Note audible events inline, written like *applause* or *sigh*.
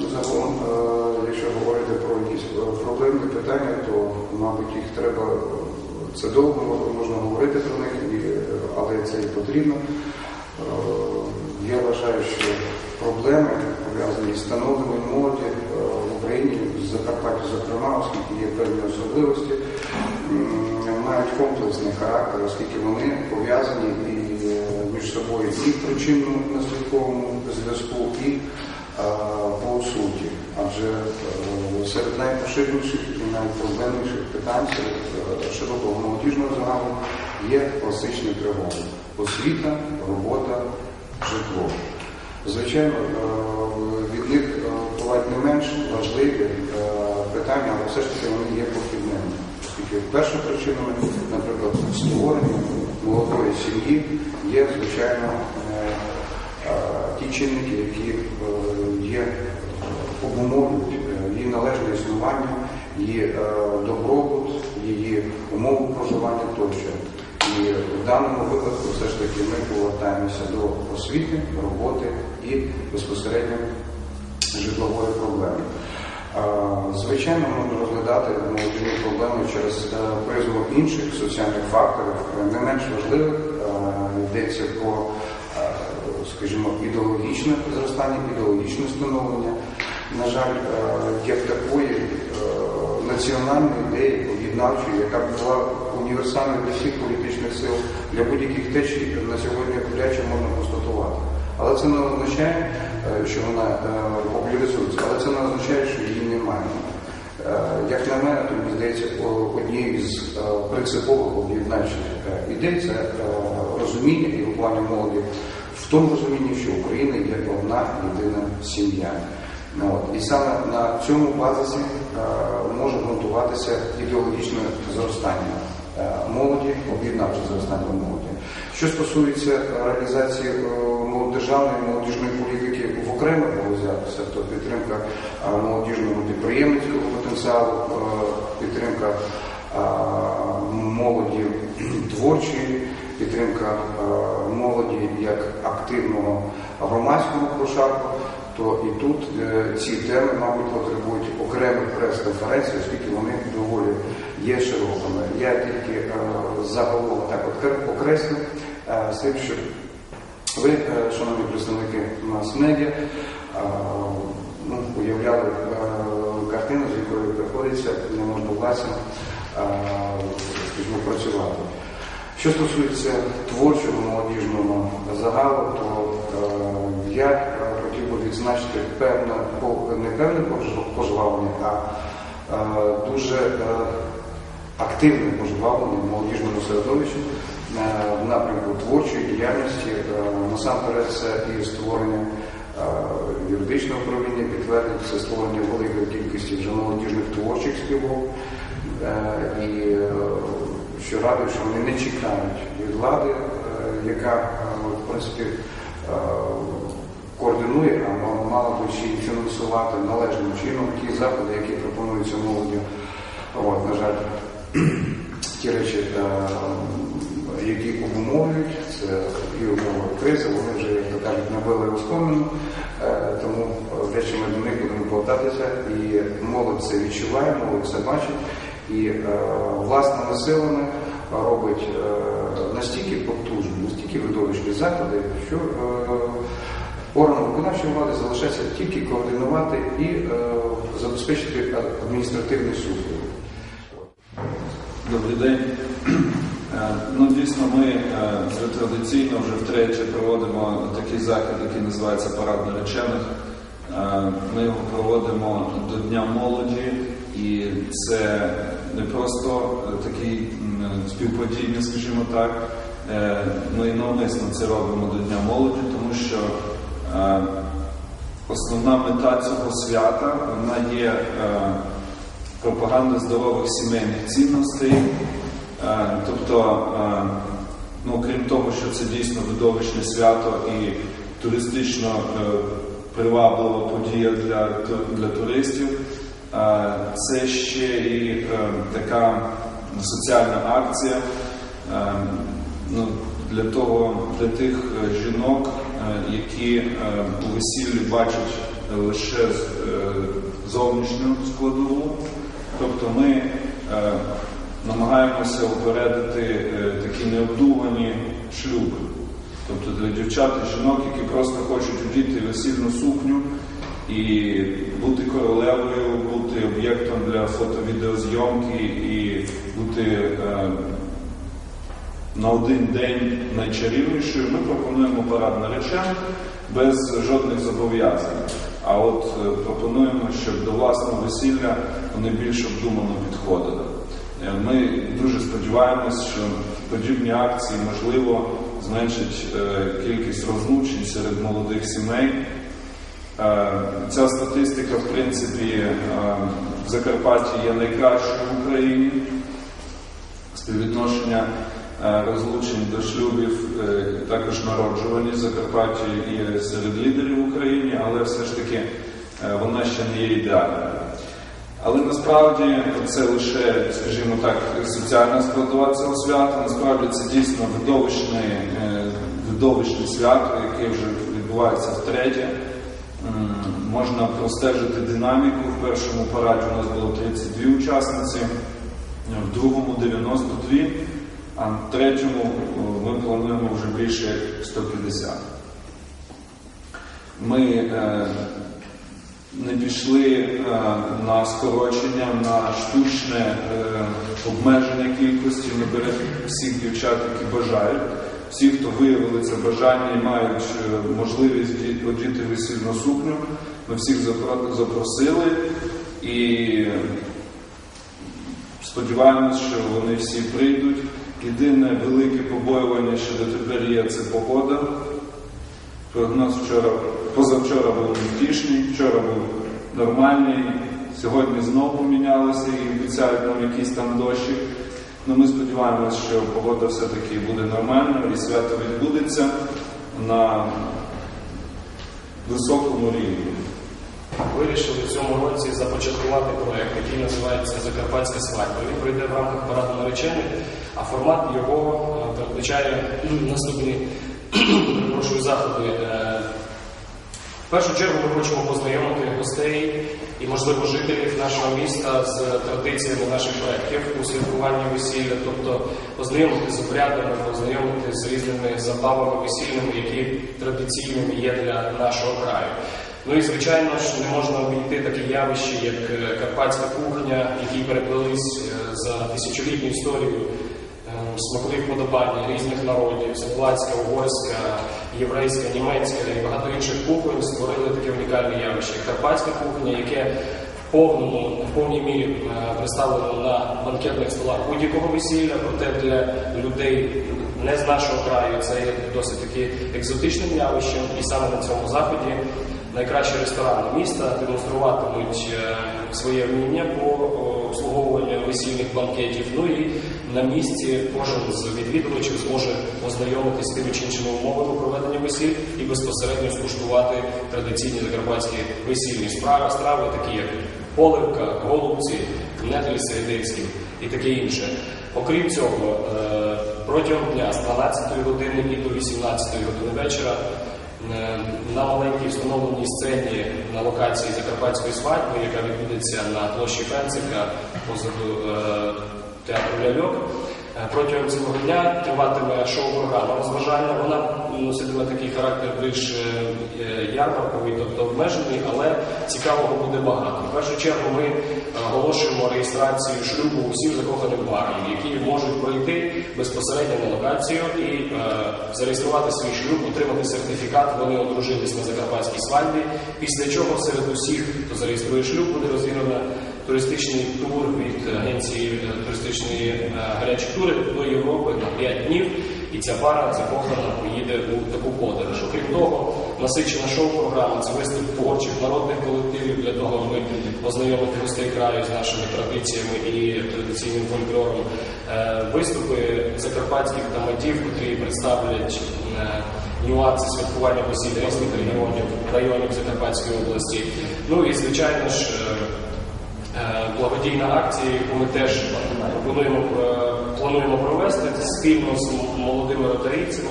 Ну, загалом, е, якщо говорити про якісь е, проблемні питання, то, мабуть, їх треба, е, це довго можна говорити про них, але це і потрібно. Я вважаю, що проблеми, пов'язані з становленням молоді в Україні, з Закарпаття, зокрема, оскільки є певні особливості, мають комплексний характер, оскільки вони пов'язані і між собою і в причинно-наслідковому зв'язку, і по суті. Адже е, серед найпоширеніших і найпроблемніших питань серед е, широкого молодіжного загалу є класичні тривоги. Освіта, робота, житло. Звичайно, е, від них бувають не менш важливі питання, але все ж таки вони є похідними. Оскільки перша причина, наприклад, створення молодої сім'ї є, звичайно, ті чинники, які е, є обумовлюють е, її належне існування, її е, добробут, її умови проживання тощо. І в даному випадку все ж таки ми повертаємося до освіти, роботи і безпосередньо житлової проблеми. Звичайно, можна розглядати молодіжні проблеми через призму інших соціальних факторів, не менш важливих. Йдеться про, скажімо, ідеологічне зростання, ідеологічне становлення. На жаль, е, як такої е, національної ідеї об'єднавчої, яка б була універсальною для всіх політичних сил, для будь-яких течій на сьогодні вряд чи можна констатувати. Але це не означає, е, що вона е, популяризується, але це не означає, що її немає. Е, Як на мене, то мені здається, однією з е, принципових об'єднавчих е, ідей це е, розуміння і виховання молоді тому розумінні, що Україна є одна єдина сім'я. Ну, от. І саме на цьому базисі е, може ґрунтуватися ідеологічне зростання е, молоді, об'єднавче зростання молоді. Що стосується реалізації е, державної молодіжної політики в окремих галузях, то підтримка молодіжного підприємницького потенціалу, підтримка молоді творчої, підтримка е, молоді як активного громадського прошарку, то і тут е, ці теми, мабуть, потребують окремих прес-конференцій, оскільки вони доволі є широкими. Я тільки е, загалом так окреслю з тим, що ви, шановні представники мас-медіа, е, ну, уявляли картину, з якою приходиться скажімо, працювати. Що стосується творчого молодіжного загалу, то е, я е, хотів би відзначити певне, не певне пож- пожвавлення, а е, дуже активне пожвавлення молодіжному середовищі е, в напрямку творчої діяльності. Насамперед це і створення юридичного управління підтвердень, це створення великої кількості вже молодіжних творчих спілок. І що радує, що вони не чекають від влади, е, яка е, в принципі е, координує, а ма- мала би й фінансувати належним чином ті заходи, які пропонуються молоді. От, на жаль, *clears throat* ті речі, які обумовлюють, це і умови кризи, вони вже, як то кажуть, набили оскомину, тому речі ми до них будемо повертатися, і молодь це відчуває, молодь це бачить, і е, власними силами робить е, настільки потужні, настільки видовищні заходи, що е, органам виконавчої влади залишається тільки координувати і е, забезпечити адміністративний суд. Добрий день. Е, Ну, дійсно, ми е, традиційно вже втретє проводимо такий захід, який називається Парад наречених. Е, Ми його проводимо до Дня молоді, і це не просто е, такий м, співпадіння, скажімо так. Е, Ми і навмисно це робимо до Дня молоді, тому що е, основна мета цього свята вона є. е, пропаганда здорових сімейних цінностей. Е, Тобто, е, ну, крім того, що це дійсно видовищне свято і туристично е, приваблива подія для, для туристів, е, це ще і е, така соціальна акція. е, Ну, для того, для тих е, жінок, які у весіллі бачать лише зовнішню складову. Тобто ми намагаємося упередити такі необдумані шлюби. Тобто для дівчат і жінок, які просто хочуть одіти весільну сукню і бути королевою, фото-відеозйомки і бути е, на один день найчарівнішою, ми пропонуємо парад наречених без жодних зобов'язань. А от е, пропонуємо, щоб до власного весілля вони більш обдумано підходили. Е, Ми дуже сподіваємось, що подібні акції можливо зменшать е, кількість розлучень серед молодих сімей. Ця статистика, в принципі, в Закарпатті є найкращою в Україні. Співвідношення е, розлучень до шлюбів, е, також народжуваність в Закарпатті є серед лідерів в Україні, але все ж таки е, вона ще не є ідеальною. Але насправді це лише, скажімо так, соціальна складова цього свята. Насправді це дійсно видовищне, видовищне свято, яке вже відбувається втретє. Можна простежити динаміку. В першому параді у нас було 32 учасниці, в другому 92, а в третьому ми плануємо вже більше 150. Ми е, не пішли е, на скорочення, на штучне е, обмеження кількості. Ми беремо всіх дівчат, які бажають. Всі, хто виявили це бажання і мають е, можливість одіти весільну сукню, ми всіх запросили і сподіваємось, що вони всі прийдуть. Єдине велике побоювання, що дотепер є, це погода. Прогноз вчора, позавчора був невтішний, вчора був нормальний, сьогодні знову помінялося і обіцяють нам якийсь там дощик. Ну, ми сподіваємося, що погода все-таки буде нормальною і свято відбудеться на високому рівні. Вирішили в цьому році започаткувати проект, який називається Закарпатська свадьба. Він пройде в рамках параду наречених, а формат його е, передбачає ну, наступні *clears throat* заходи. Першу чергу ми хочемо познайомити гостей і, можливо, жителів нашого міста з традиціями наших предків у святкуванні весілля, тобто познайомити з обрядами, познайомити з різними забавами весільними, які традиційними є для нашого краю. Ну і звичайно ж не можна обійти такі явища, як карпатська кухня, які переплились е, за тисячолітню історію смакові вподобання різних народів, закладська, угорська, єврейська, німецька і багато інших кухонь створили таке унікальне явище. Карпатська кухня, яке в повному, в повній мірі е, представлено на банкетних столах будь-якого весілля, проте для людей не з нашого краю це є досить таки екзотичним явищем, і саме на цьому заході найкращі ресторани міста демонструватимуть е, своє вміння по о, обслуговуванню весільних банкетів. Ну і на місці кожен з відвідувачів зможе ознайомитись з тими чи іншими умовами проведення весіль і безпосередньо скуштувати традиційні закарпатські весільні справи, страви, такі як поливка, голубці, нетелі серединські і таке інше. Окрім цього, е, протягом дня з 12 години і до 18 години вечора Е, на маленькій встановленій сцені на локації Закарпатської свадьби, яка відбудеться на площі Фенцика позаду е, театру Ляльок. Е, Протягом цього дня триватиме шоу-програма розважальна. Вона носитиме такий характер більш е, е, ярмарковий, тобто обмежений, але цікавого буде багато. В першу чергу ми оголошуємо реєстрацію шлюбу усім закоханим парам, які можуть пройти безпосередньо на локацію і зареєструвати свій шлюб, отримати сертифікат. Вони одружились на закарпатській свадьбі. Після чого серед усіх, хто зареєструє шлюб, буде розіграно туристичний тур від агенції е, туристичної е, гарячі тури до Європи на 5 днів. І ця пара закохана поїде у таку подорож. Окрім того, насичена шоу-програма це виступ творчих народних колективів для того, аби познайомити гостей краю з нашими традиціями і традиційним фольклором. Е, Виступи закарпатських тамадів, котрі представлять нюанси святкування весілля різних регіонів, районів Закарпатської області. Ну і звичайно ж. Е, Е, благодійна акція, яку ми теж плануємо, е, плануємо провести. Спільно з молодими ротарійцями,